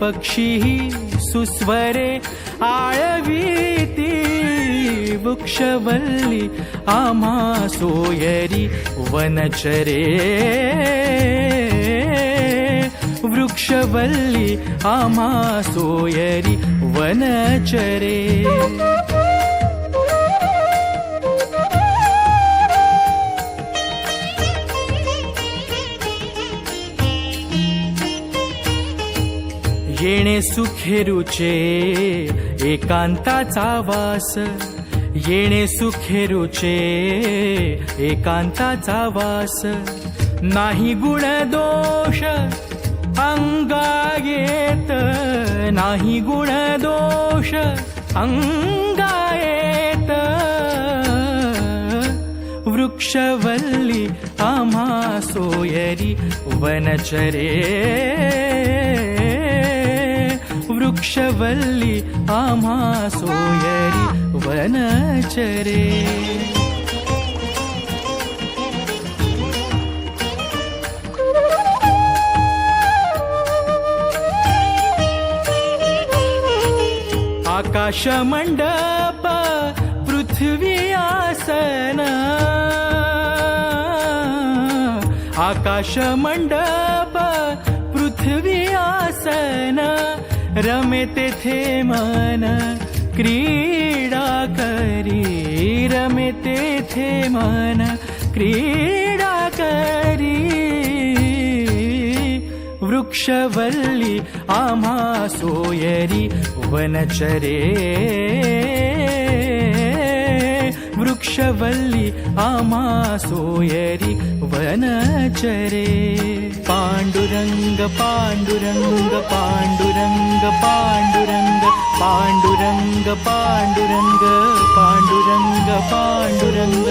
पक्षी सुस्वरे आळवीती वृक्षवल्ली आम्हा सोयरी वनचरे. वृक्षवल्ली आम्हा सोयरी वनचरे. येणे सुखेरुचे एकांताचा वास. येणे सुखेरुचे एकांताचा वास. नाही गुण दोष अंगा येत. नाही गुण दोष अंगायेत वृक्षवल्ली आम्हा सोयरी वनचरे. वृक्षवल्ली आम्हा सोयरी वनचरे. आकाश मंडप पृथ्वी आसन. आकाश मंडप रमे तेथे मन क्रीडा करी। रमे तेथे मन क्रीडा करी। वृक्षवल्ली आम्हा सोयरी वनचरे वृक्षवल्ली आम्हा सोयरी वनचरे पांडुरंग पांडुरंग पांडुरंग पांडुरंग पांडुरंग पांडुरंग पांडुरंग पांडुरंग